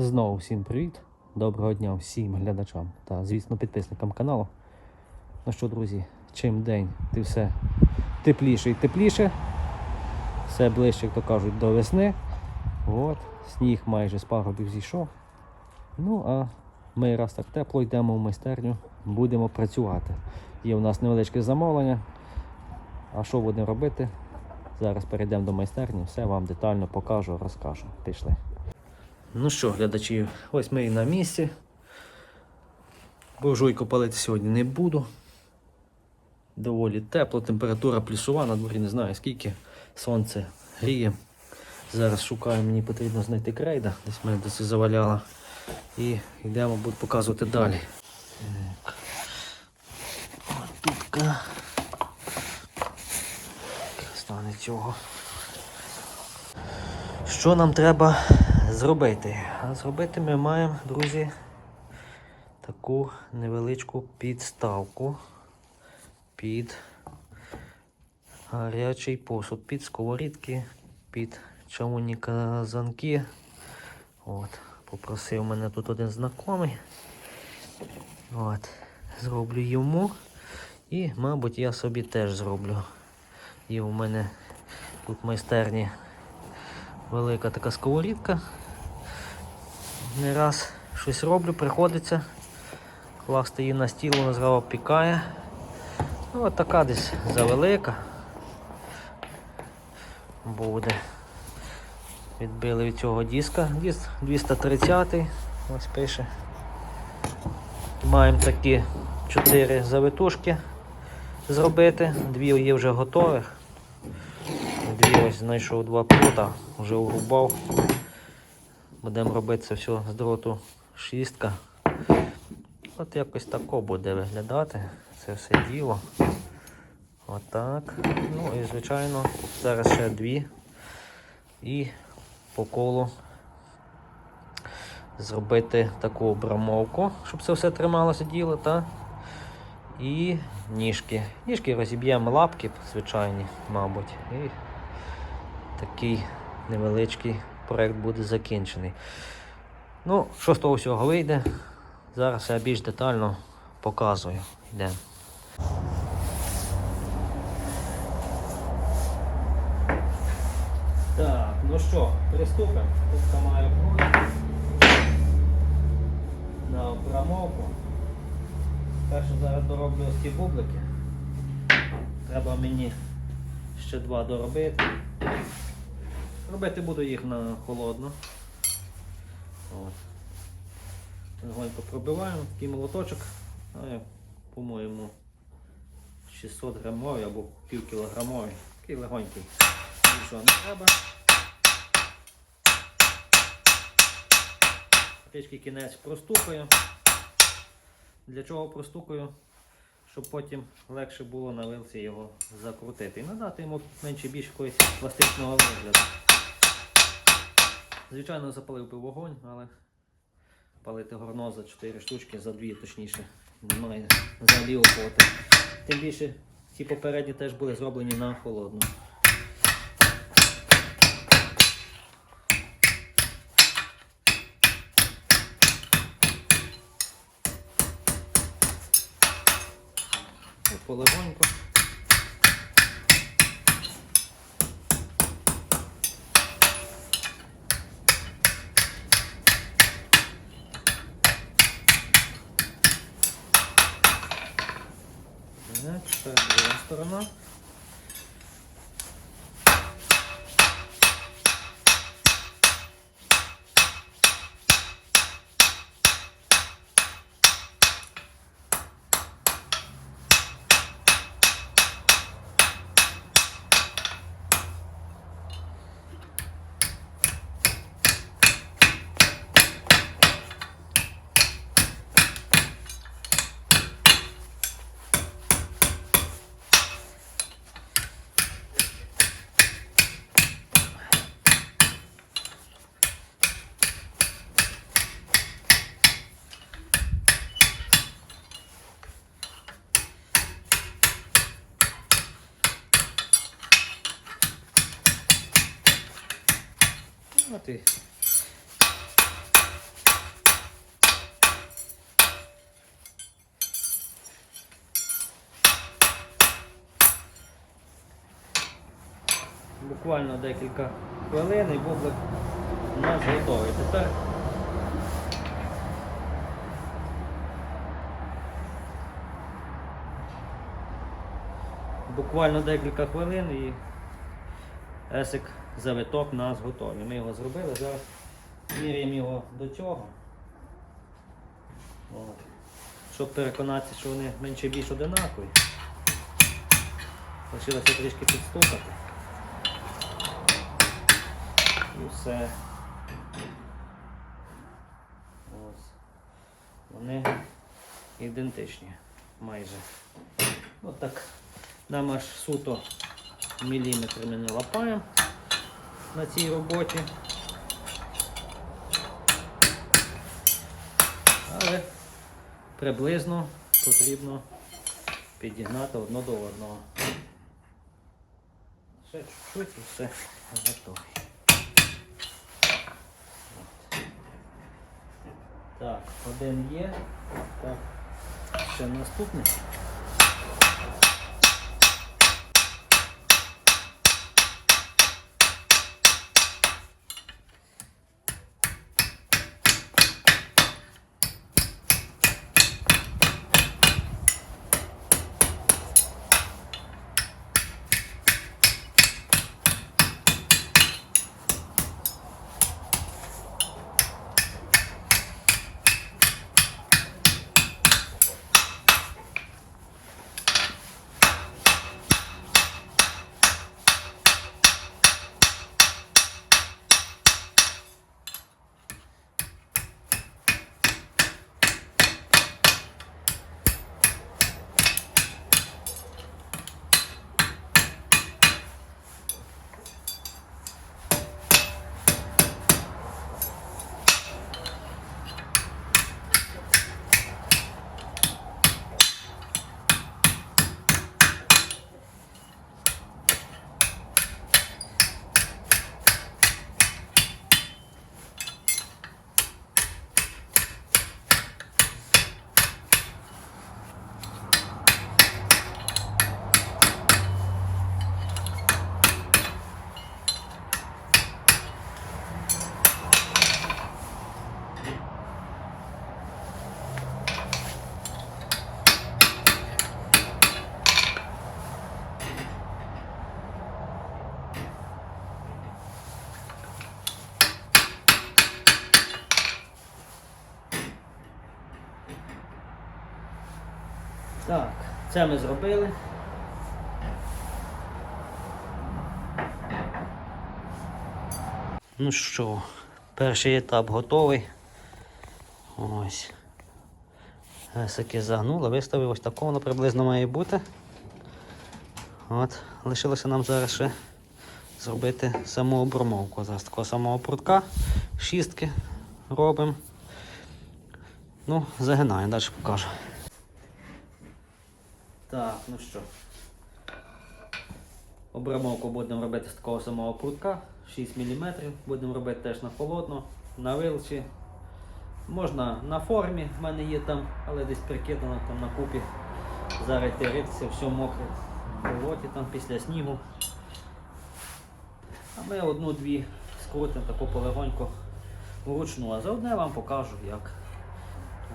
Знову всім привіт. Доброго дня всім глядачам та, звісно, підписникам каналу. Ну що, друзі, чим день ти все тепліше і тепліше. Все ближче, як то кажуть, до весни. От, сніг майже з пагорбів зійшов. Ну, а ми раз так тепло йдемо в майстерню, будемо працювати. Є у нас невеличке замовлення. А що будемо робити? Зараз перейдемо до майстерні, все вам детально покажу, розкажу. Пішли. Ну що, глядачі, ось ми і на місці. Буржуйку палити сьогодні не буду. Доволі тепло, температура плюсова, на дворі не знаю скільки. Сонце гріє. Зараз шукаю, мені потрібно знайти крейда, десь мене десь заваляла. І йдемо, буду показувати далі. Так. Стане цього. Що нам треба зробити? А зробити ми маємо, друзі, таку невеличку підставку під гарячий посуд, під сковорідки, під чавунні казанки. От, попросив мене тут один знайомий. От, зроблю йому. І, мабуть, я собі теж зроблю. Є у мене тут в майстерні велика така сковорідка. Не раз щось роблю, приходиться класти її на стіл, вона зразу пікає. Ну, от така десь завелика буде. Відбили від цього диска. Диск 230 ось пише. Маємо такі 4 завитушки зробити, дві є вже готових. Дві ось знайшов два плота, вже урубав. Будемо робити це все з дроту шістка. От якось тако буде виглядати це все діло. Отак. Ну і звичайно зараз ще дві. І по колу зробити таку обрамовку, щоб це все трималося діло, та і ніжки. Ніжки розіб'ємо лапки, звичайні, мабуть. І такий невеличкий проект буде закінчений. Ну, що з того всього вийде, зараз я більш детально показую. Йдемо. Так, ну що, приступимо. Тут маю бути на обрамовку. Перше зараз дороблю ось ці бублики. Треба мені ще два доробити. Робити буду їх на холодно. Легонько пробиваємо, такий молоточок, по-моєму, 600 грамовий або пів кілограмовий. Такий легонький. Нічого не треба. Трішки кінець простукаю. Для чого простукаю? Щоб потім легше було на вилці його закрутити і надати йому менше більш якогось пластичного вигляду. Звичайно, запалив би вогонь, але палити горно за 4 штучки, за 2 точніше, немає взагалі охоти. Тим більше ці попередні теж були зроблені на холодну. Полегоньку. 了吗？ти. Буквально декілька хвилин і бублик у нас готовий. Тепер буквально декілька хвилин і есик завиток у нас готовий. Ми його зробили, зараз міряємо його до цього. От. Щоб переконатися, що вони менше більш одинакові. Лишилося трішки підстукати. І все. Ось. Вони ідентичні майже. От так. Нам аж суто міліметр ми не лапаємо на цій роботі. Але приблизно потрібно підігнати одно до одного. Ще чуть-чуть і все готово. От. Так, один є. Так, ще наступний. Це ми зробили. Ну що, перший етап готовий. Ось. Есики загнули, виставив ось такого воно приблизно має бути. От, лишилося нам зараз ще зробити саму обромовку. Зараз такого самого прутка, шістки робимо. Ну, загинаємо, далі покажу. Ну що. Обрамовку будемо робити з такого самого прутка, 6 мм. Будемо робити теж на холодно, на вилчі. Можна на формі, в мене є там, але десь прикидано там на купі. Зараз йти все мокре в болоті там після снігу. А ми одну-дві скрутимо таку полегоньку вручну, а заодно я вам покажу як.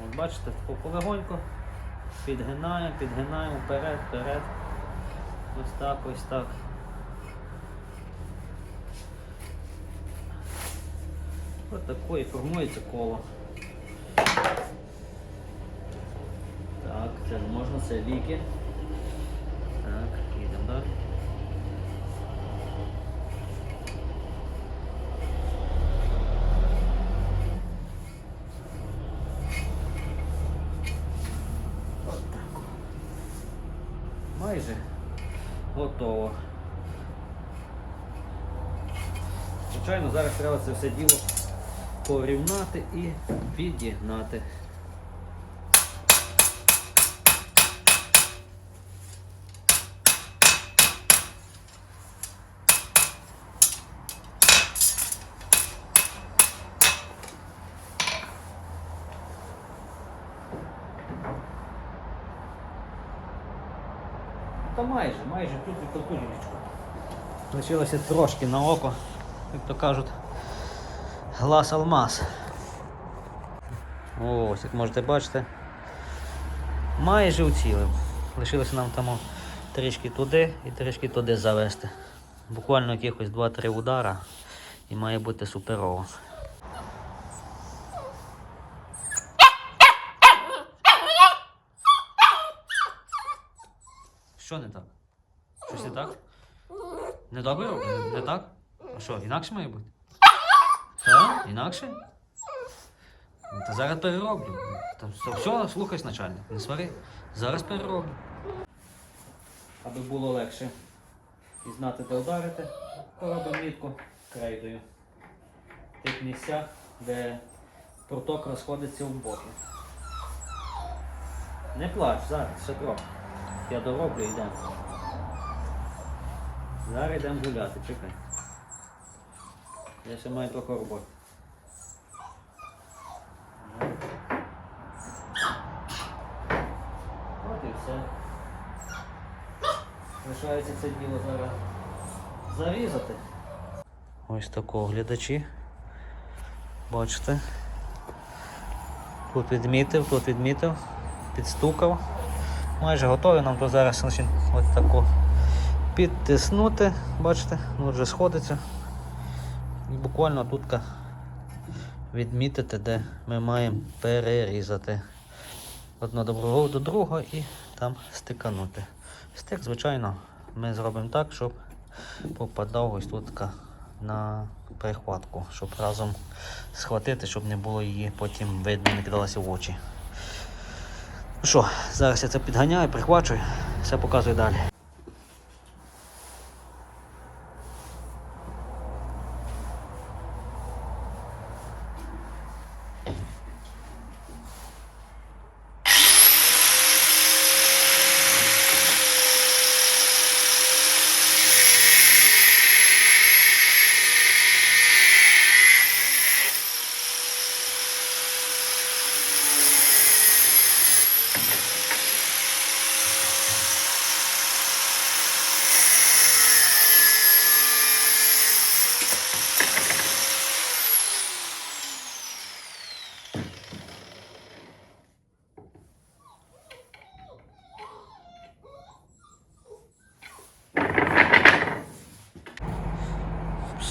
От бачите, таку полегоньку підгинаємо, підгинаємо вперед, вперед. Ось так, ось так. Ось такої формується коло. Так, це можна, це ліки. Так, їдемо далі. От так. Майже готово. Звичайно, зараз треба це все діло порівняти і підігнати. Та майже, майже тут і тут. Лишилося трошки на око, як то кажуть, глаз алмаз. Ось, як можете бачити, майже уцілив. Лишилося нам там трішки туди і трішки туди завести. Буквально якихось 2-3 удара і має бути суперово. Що не так? Щось не так? Не добре? Не так? А що, інакше має бути? Так? Інакше? Ну, Та зараз перероблю. Та все, слухайся, начальник, не свари. Зараз перероблю. Аби було легше і знати, де ударити, то робимо мітку крейдою. Тих місцях, де проток розходиться в боки. Не плач, зараз, ще трохи. Я дороблю йдемо. Зараз йдемо гуляти, чекай. Я ще маю трохи роботи. От і все. Лишається це діло зараз зарізати. Ось такого глядачі. Бачите? Тут відмітив, тут відмітив, підстукав. Майже готові, нам то зараз ось таку підтиснути, бачите, ну вже сходиться. І буквально тут відмітити, де ми маємо перерізати одно добро до другого і там стиканути. Стик, звичайно, ми зробимо так, щоб попадав ось тут на прихватку, щоб разом схватити, щоб не було її потім видно, не кидалося в очі. Що, зараз я це підганяю, прихвачую, все показую далі.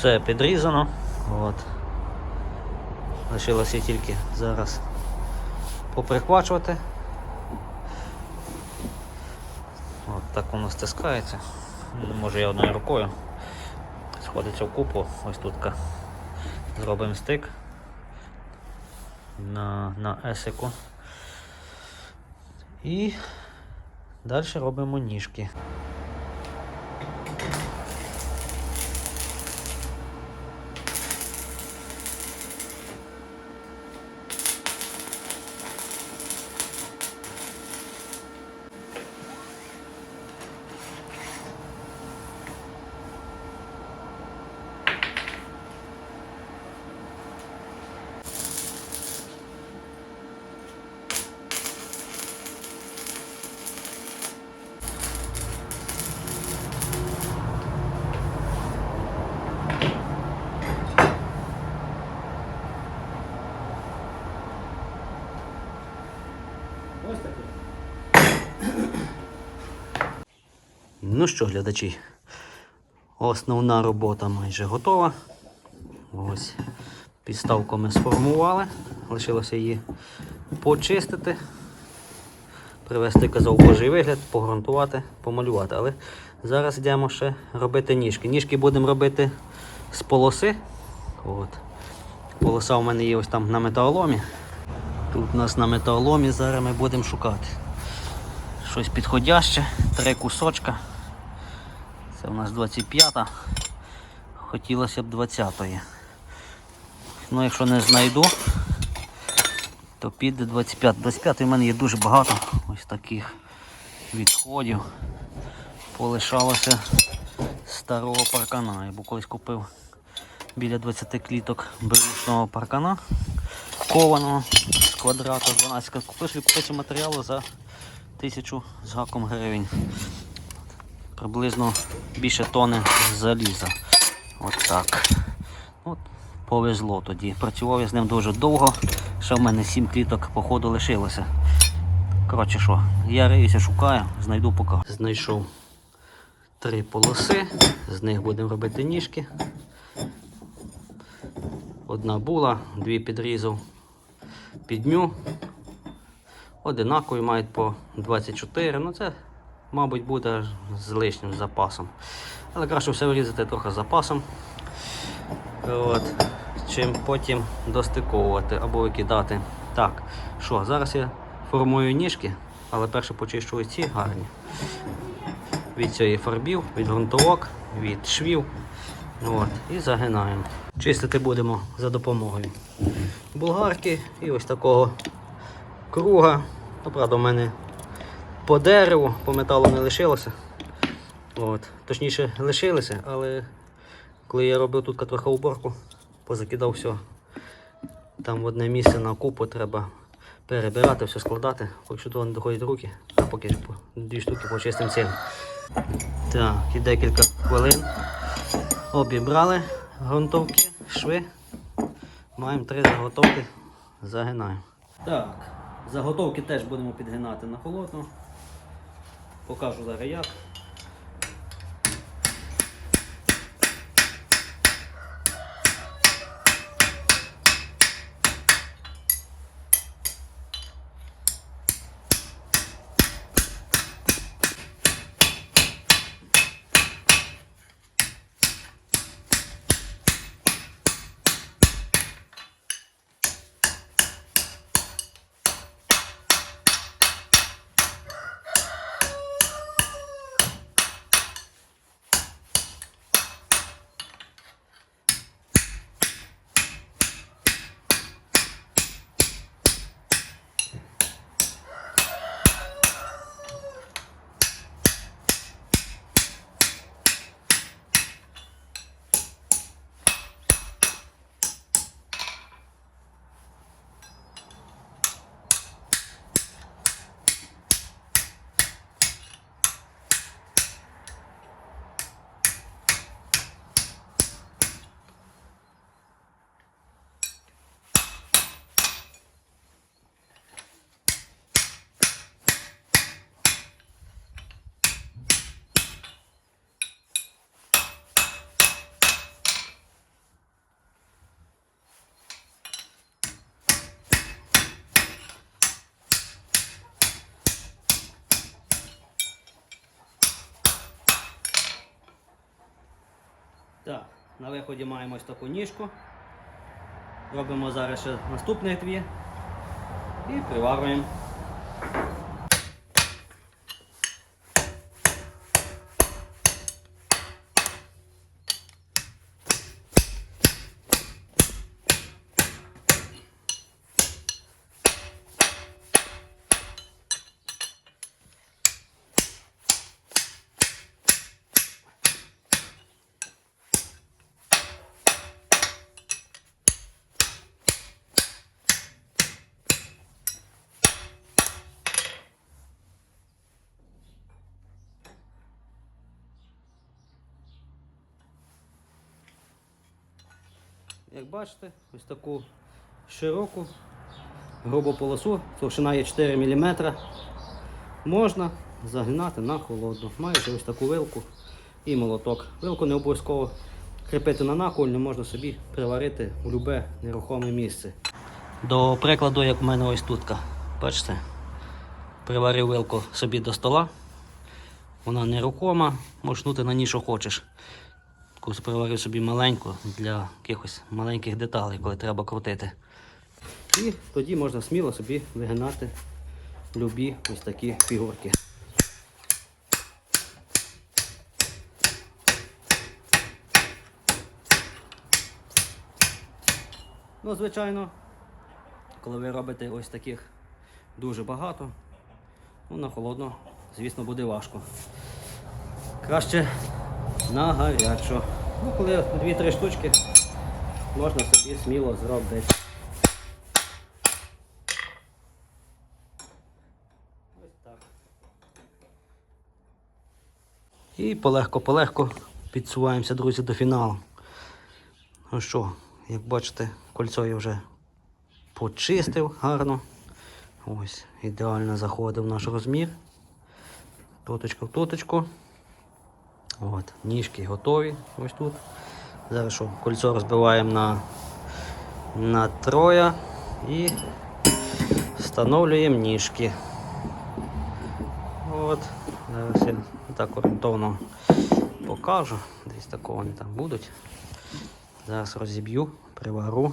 Все підрізано. От. Лишилося тільки зараз поприхвачувати. От так воно стискається. Може я одною рукою. Сходиться в купу, ось тут зробимо стик на, на есику. І далі робимо ніжки. Ну що, глядачі, основна робота майже готова. Ось підставку ми сформували. Лишилося її почистити, привести казав божий вигляд, погрунтувати, помалювати. Але зараз йдемо ще робити ніжки. Ніжки будемо робити з полоси. От. Полоса у мене є ось там на металоломі. Тут у нас на металоломі зараз ми будемо шукати щось підходяще, три кусочка. Це у нас 25-та. Хотілося б 20-ї. Ну, якщо не знайду, то піде 25. 25 в мене є дуже багато ось таких відходів. Полишалося старого паркана. Я був колись купив біля 20 кліток берушного паркана кованого з квадрата 12. Купив купив матеріалу за тисячу з гаком гривень. Приблизно більше тони заліза. От так. От, повезло тоді. Працював я з ним дуже довго. Ще в мене 7 кліток походу лишилося. Коротше що, я риюся, шукаю, знайду поки. Знайшов три полоси, з них будемо робити ніжки. Одна була, дві підрізав підню. Одинакові мають по 24. Ну це, мабуть, буде з лишнім запасом. Але краще все вирізати трохи з запасом. От. Чим потім достиковувати або викидати. Так, що, зараз я формую ніжки, але перше почищу ці гарні. Від цієї фарбів, від ґрунтовок, від швів. От, і загинаємо. Чистити будемо за допомогою булгарки і ось такого круга. Ну, правда, в мене по дереву, по металу не лишилося. От. Точніше, лишилися, але коли я робив тут трохи уборку, позакидав все. Там в одне місце на купу треба перебирати, все складати, поки що того не доходять руки, а поки дві штуки почистим цим. Так, і декілька хвилин. Обібрали грунтовки, шви. Маємо три заготовки, загинаємо. Так, заготовки теж будемо підгинати на холодно. Покажу зараз як. Так, на виході маємо ось таку ніжку. Робимо зараз ще наступних дві і приварюємо. Як бачите, ось таку широку грубу полосу, товщина є 4 мм. Можна загинати на холодну. Маєте ось таку вилку і молоток. Вилку не обов'язково кріпити на накольню, можна собі приварити в любе нерухоме місце. До прикладу, як в мене ось тут. Бачите? Приварив вилку собі до стола. Вона нерухома, можеш нути на ній, що хочеш. Якусь приварив собі маленьку для якихось маленьких деталей, коли треба крутити. І тоді можна сміло собі вигинати любі ось такі фігурки. Ну, звичайно, коли ви робите ось таких дуже багато, ну, на холодно, звісно, буде важко. Краще на гарячу. Ну, коли 2-3 штучки можна собі сміло зробити. Ось так. І полегко-полегко підсуваємося, друзі, до фіналу. Ну що, як бачите, кольцо я вже почистив гарно. Ось, ідеально заходив наш розмір. Тоточка в тоточку. От, ніжки готові. Ось тут. Зараз що, кольцо розбиваємо на, на троє і встановлюємо ніжки. От, зараз я так орієнтовно покажу. Десь такого вони там будуть. Зараз розіб'ю, привару,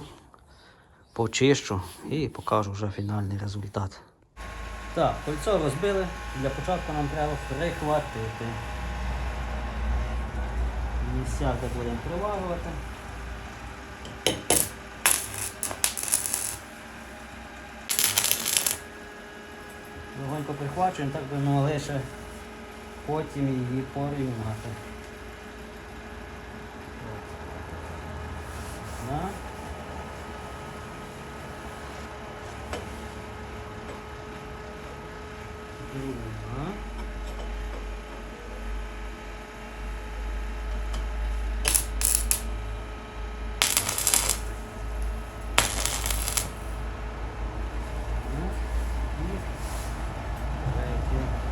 почищу і покажу вже фінальний результат. Так, кольцо розбили. Для початку нам треба прихватити. Місця, де будемо приварювати. Легонько прихвачуємо, так би могли ще потім її порівняти. Да? Друга. Ну, і третя.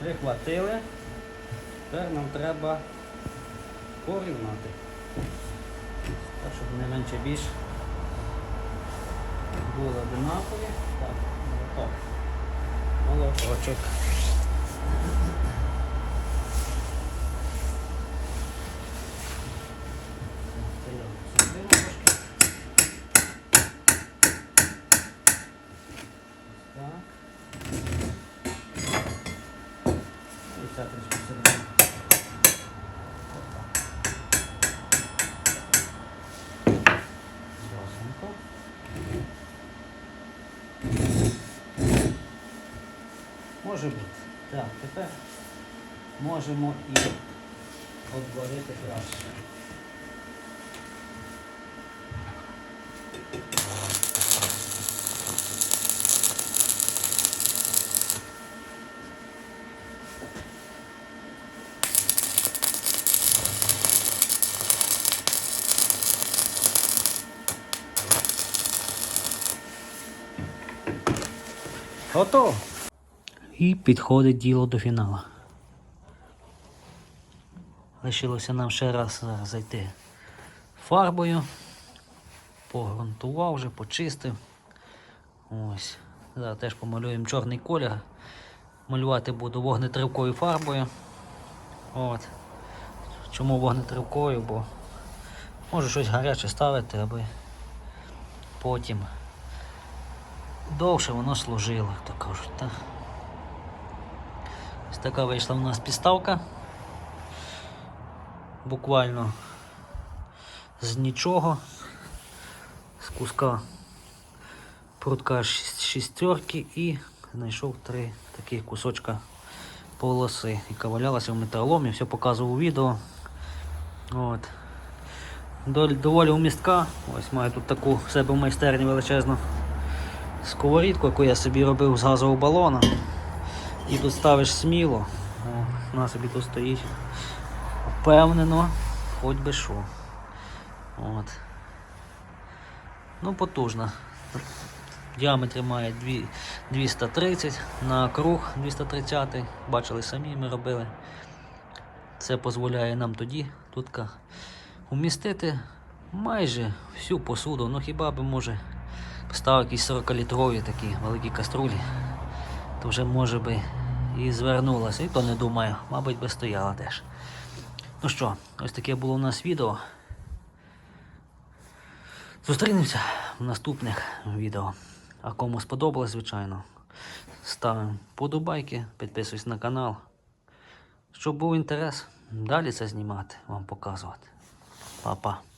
Прихватили. Тепер нам треба порівняти. Так, щоб не менше більш було одинакові. Так, молоток. Молоточок. Це я сюди трошки. Так. І це трішки середину. Ясненько. Може бути. Так, тепер можемо і обварити краще. Готово. І підходить діло до фіналу. Лишилося нам ще раз зайти фарбою. Погрунтував вже, почистив. Ось. Зараз теж помалюємо чорний колір. Малювати буду вогнетривкою фарбою. От. Чому вогнетривкою? Бо можу щось гаряче ставити, аби потім довше воно служило, то кажуть. Так? Ось така вийшла в нас підставка. Буквально з нічого, з куска прутка шіс- шістерки і знайшов три таких кусочка полоси, яка валялася в металоломі, все показував у відео. От. Доволі умістка. Ось маю тут таку в себе в майстерні величезну сковорідку, яку я собі робив з газового балона. І тут ставиш сміло. О, вона собі тут стоїть. Впевнено, хоч би що. От. Ну, потужна. В діаметрі має 230 на круг 230. Бачили самі, ми робили. Це дозволяє нам тоді тут умістити майже всю посуду. Ну хіба би може поставив якісь 40-літрові такі великі каструлі, то вже може би і звернулася. І то не думаю, мабуть би стояла теж. Ну що, ось таке було у нас відео. Зустрінемося в наступних відео. А кому сподобалось, звичайно, ставимо подобайки, підписуйтесь на канал. Щоб був інтерес, далі це знімати, вам показувати. Па-па.